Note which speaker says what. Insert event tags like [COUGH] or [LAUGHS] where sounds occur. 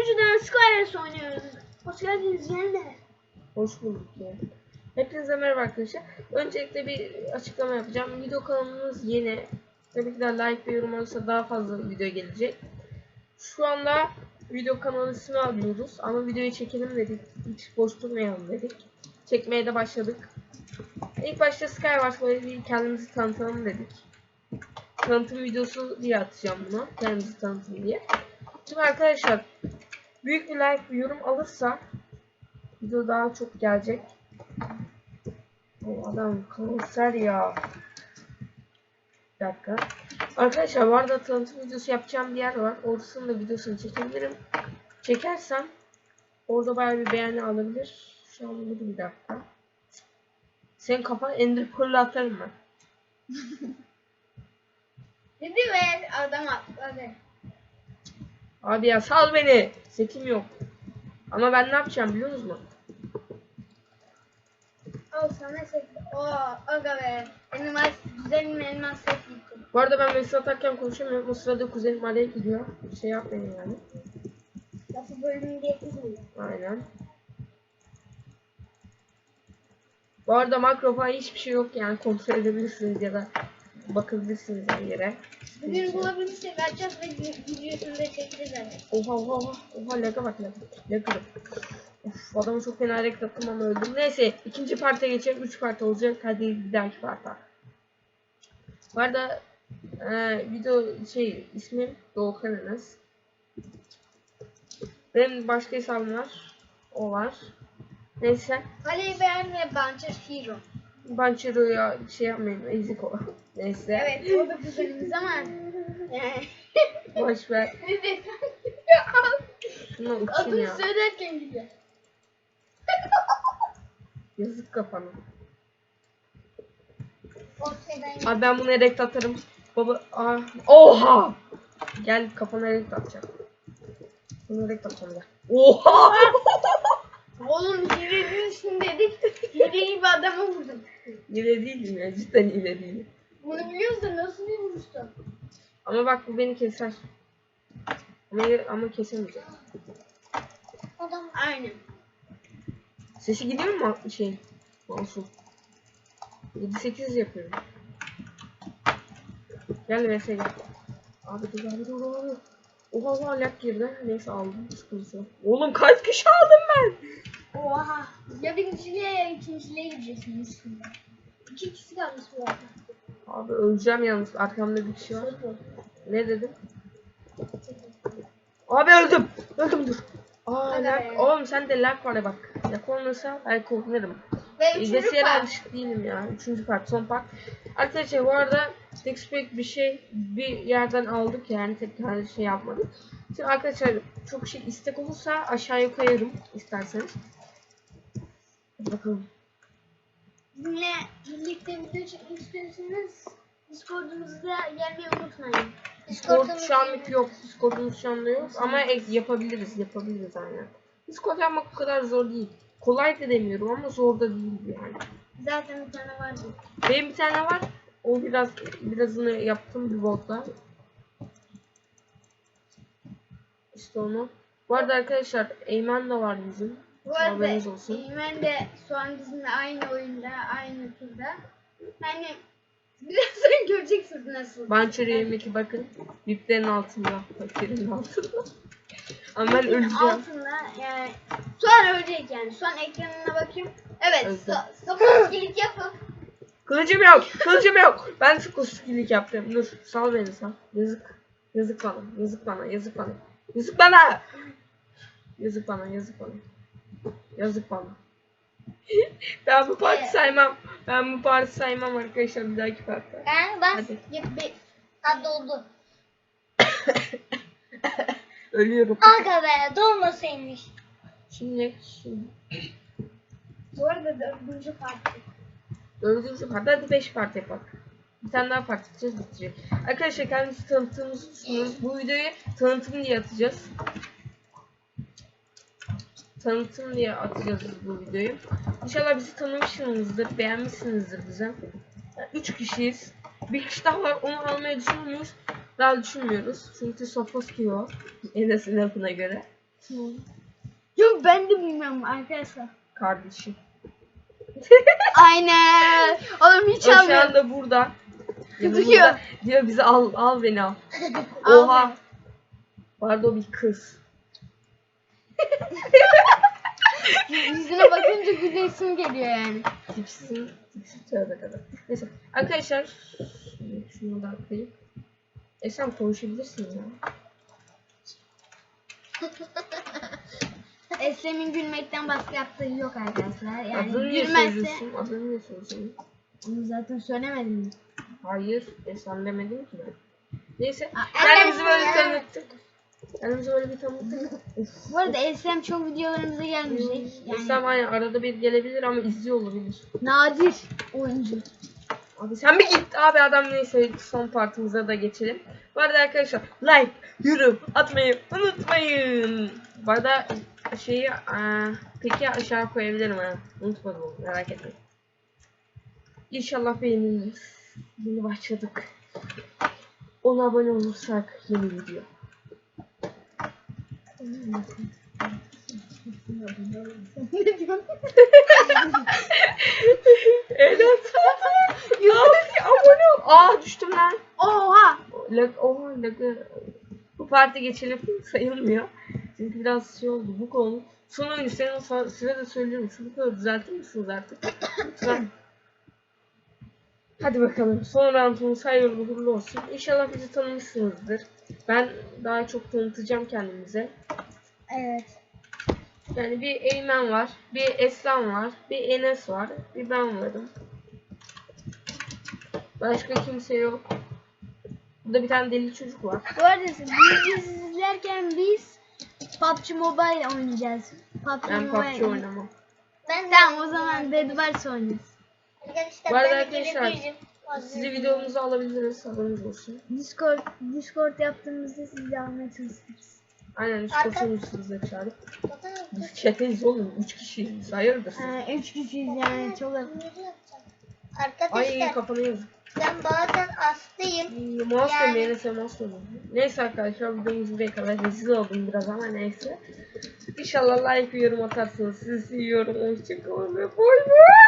Speaker 1: sunucudan Skywars oynuyoruz. Hoş geldiniz yenile.
Speaker 2: Hoş bulduk ya. Hepinize merhaba arkadaşlar. Öncelikle bir açıklama yapacağım. Video kanalımız yeni. Tabii ki de like ve yorum olursa daha fazla video gelecek. Şu anda video kanalı ismi arıyoruz. Ama videoyu çekelim dedik. Hiç boş durmayalım dedik. Çekmeye de başladık. İlk başta Skywars bir kendimizi tanıtalım dedik. Tanıtım videosu diye atacağım bunu. Kendimizi tanıtım diye. Şimdi arkadaşlar büyük bir like bir yorum alırsa video daha çok gelecek. O adam kanser ya. Bir dakika. Arkadaşlar bu arada tanıtım videosu yapacağım bir yer var. Orasının da videosunu çekebilirim. Çekersem orada bayağı bir beğeni alabilir. Şu an bunu bir dakika. Senin kafana ender pearl atarım ben. [LAUGHS]
Speaker 1: Dedi ve adam atladı.
Speaker 2: Abi ya sal beni. Setim yok. Ama ben ne yapacağım biliyor musunuz?
Speaker 1: Al sana set. Oo aga be. Elmas, güzel elmas set.
Speaker 2: Bu arada ben mesaj atarken konuşamıyorum. O sırada kuzenim araya gidiyor. Şey yapmayın yani.
Speaker 1: Lafı bölümü kızmıyor.
Speaker 2: Aynen. Bu arada makrofa hiçbir şey yok yani kontrol edebilirsiniz ya da bakabilirsiniz her yere.
Speaker 1: Bugün bulabilirsek açacağız ve videosunu da çekeceğiz.
Speaker 2: Oha oha oha oha laga bak laga. Laga. Of adamı çok fena hareket attım ama öldüm. Neyse ikinci parta geçelim. Üç part olacak. Hadi bir dahaki parta. Bu arada e, video şey ismim Doğukan Enes. Benim başka hesabım var. O var. Neyse.
Speaker 1: Kaleyi beğen ve Buncher Hero.
Speaker 2: Banchero'ya şey yapmayın. Ezik o. Neyse.
Speaker 1: Evet o da güzelimiz ama. Yani.
Speaker 2: Boş ver.
Speaker 1: Ne desem.
Speaker 2: Şuna uçayım
Speaker 1: Adını
Speaker 2: ya.
Speaker 1: söylerken gidiyor.
Speaker 2: Yazık kafana.
Speaker 1: Ortadan
Speaker 2: Abi ben bunu erekt atarım. Baba ah. Oha! Gel kafana erekt atacağım. Bunu erekt atacağım gel. Oha!
Speaker 1: Oğlum hilenin üstünde dedik. Hileyi bir adama vurdum.
Speaker 2: İle değilim ya cidden ile değilim.
Speaker 1: Bunu biliyorsun da nasıl bir vuruştu?
Speaker 2: Ama bak bu beni keser. Ama, ama kesemeyecek.
Speaker 1: Adam aynen.
Speaker 2: Sesi gidiyor mu şey? Olsun. 7-8 yapıyorum. Gel vs gel. Abi dur abi dur abi. Oha oha lag girdi. Neyse aldım. Sıkıntı. Oğlum kaç kişi aldım ben?
Speaker 1: Oha. Ya birinciliğe ya ikinciliğe gireceksin üstünde. İki kişi kalmış bu arada.
Speaker 2: Abi öleceğim yalnız. Arkamda bir kişi var. Ne dedim? Abi öldüm. Öldüm dur. Aa
Speaker 1: Hadi
Speaker 2: lag.
Speaker 1: be.
Speaker 2: Oğlum sen de lag var ya bak. Lag olmasa belki oynarım.
Speaker 1: Ve üçüncü
Speaker 2: İzlesiye
Speaker 1: part.
Speaker 2: alışık değilim ya. Üçüncü part, son part. Arkadaşlar bu arada Textpack bir şey bir yerden aldık yani tekrar şey yapmadık. Şimdi arkadaşlar çok şey istek olursa aşağıya koyarım isterseniz. Bakalım.
Speaker 1: Bizimle birlikte video çekmek istiyorsanız Discord'umuza gelmeyi unutmayın.
Speaker 2: Discord şu anlık yok. Discord'umuz şu anda yok ama ek- yapabiliriz, yapabiliriz aynen. Discord yapmak o kadar zor değil. Kolay da demiyorum ama zor da değil yani.
Speaker 1: Zaten bir tane vardı.
Speaker 2: Benim bir tane var. O biraz birazını yaptım bir botla. İşte onu. Bu arada arkadaşlar Eymen de var bizim.
Speaker 1: Bu arada
Speaker 2: olsun.
Speaker 1: Eymen de şu an bizimle aynı oyunda, aynı turda. Yani birazdan [LAUGHS] göreceksiniz nasıl.
Speaker 2: Bançer 22 bakın. Viplerin altında. Fakirin altında. Ama ben öleceğim.
Speaker 1: Altında yani şu an ölecek yani. Şu an ekranına bakayım. Evet,
Speaker 2: Öldü.
Speaker 1: sa sapıkçılık yapıp
Speaker 2: Kılıcım yok. Kılıcım yok. Ben skoskilik yaptım. Dur. Sal beni sal. Yazık. Yazık bana. Yazık bana. Yazık bana. Yazık bana. Yazık bana. Yazık bana. Yazık bana. [LAUGHS] ben bu parti saymam. Ben bu parti saymam arkadaşlar bir dahaki parti.
Speaker 1: ben bas
Speaker 2: Hadi.
Speaker 1: gibi ha doldu. [LAUGHS]
Speaker 2: Ölüyorum.
Speaker 1: Aga be dolmasaymış.
Speaker 2: Şimdi, şimdi.
Speaker 1: Bu arada dördüncü parti.
Speaker 2: Dördüncü parti. Hadi beş parti yapalım. Bir tane daha parti atacağız bitecek. Arkadaşlar kendimizi tanıttığımızı düşünüyoruz. Bu videoyu tanıtım diye atacağız. Tanıtım diye atacağız biz bu videoyu. İnşallah bizi tanımışsınızdır, beğenmişsinizdir bize. Yani üç kişiyiz. Bir kişi daha var, onu almayı düşünmüyoruz. Daha düşünmüyoruz. Çünkü Sofoski o. Enes'in lafına göre.
Speaker 1: Yok ben de bilmiyorum arkadaşlar.
Speaker 2: Kardeşim. [LAUGHS]
Speaker 1: Aynen. Oğlum hiç
Speaker 2: O şu anda burada. Yanımızda. Diyor bizi al al beni al. [LAUGHS] Oha. Vardı o bir kız.
Speaker 1: Yüzüne bakınca gülesim geliyor yani.
Speaker 2: Tipsin. Tipsin tövbe kadar. Neyse. Arkadaşlar. Şunu da atlayayım. E sen konuşabilirsin ya. [LAUGHS]
Speaker 1: Eslem'in gülmekten başka yaptığı yok arkadaşlar. Yani
Speaker 2: Adını niye
Speaker 1: gülmezse
Speaker 2: söylüyorsun? Adını niye söylüyorsun?
Speaker 1: onu zaten söylemedim mi?
Speaker 2: Hayır. E sen demedin ki ben. Neyse.
Speaker 1: Aa,
Speaker 2: Kendimizi böyle tanıttık. Kendimizi böyle bir tanıttık. Uf.
Speaker 1: Bu arada Eslem çok videolarımıza gelmeyecek. Yani
Speaker 2: İslam aynen arada bir gelebilir ama izliyor olabilir.
Speaker 1: nadir oyuncu.
Speaker 2: Abi sen bir git abi adam neyse son partimize da geçelim. Bu arada arkadaşlar like, yorum atmayı unutmayın. Bu arada şeyi eee, peki aşağı koyabilirim ha. Unutmadım onu merak etmeyin. İnşallah beğeniriz. Yeni başladık. 10 abone olursak yeni video. Evet. ya abone ol. Aa düştüm lan.
Speaker 1: Oha!
Speaker 2: Lag, oha lagı. Bu parti geçelim sayılmıyor. Çünkü biraz şey oldu. Bu konu. Son oyunu senin o sa- sırada söylüyorum. Şu bu kadar düzeltir misiniz artık? Lütfen. Hadi bakalım. Son roundumuz hayırlı uğurlu olsun. İnşallah bizi tanımışsınızdır. Ben daha çok tanıtacağım kendimize.
Speaker 1: Evet.
Speaker 2: Yani bir Eymen var, bir Eslan var, bir Enes var, bir ben varım. Başka kimse yok. Burada bir tane deli çocuk var.
Speaker 1: Bu arada video izlerken biz PUBG Mobile oynayacağız. PUBG
Speaker 2: Ben
Speaker 1: Mobile.
Speaker 2: PUBG oynamam.
Speaker 1: Ben tamam o zaman Dead Wars oynarız.
Speaker 2: Bu arada
Speaker 3: de
Speaker 2: arkadaşlar. Sizi videomuzu alabiliriz haberiniz olsun.
Speaker 1: Discord Discord yaptığımızda sizi almaya çalışırız.
Speaker 2: Aynen üst katımızı çağırıp. Biz çeteyiz oğlum. Üç kişiyiz. Hayırdır?
Speaker 1: Ha, üç kişiyiz yani çok.
Speaker 3: Arkadaşlar
Speaker 2: Ay kafana yazık.
Speaker 3: ben bazen hastayım.
Speaker 2: Ay, Mouse
Speaker 3: Yani-
Speaker 2: dönmeyi Enes'e mouse dönmeyi. Neyse arkadaşlar videomuz buraya kadar rezil oldum biraz ama neyse. İnşallah like ve yorum atarsınız. Sizi seviyorum. Hoşçakalın ve bay bay.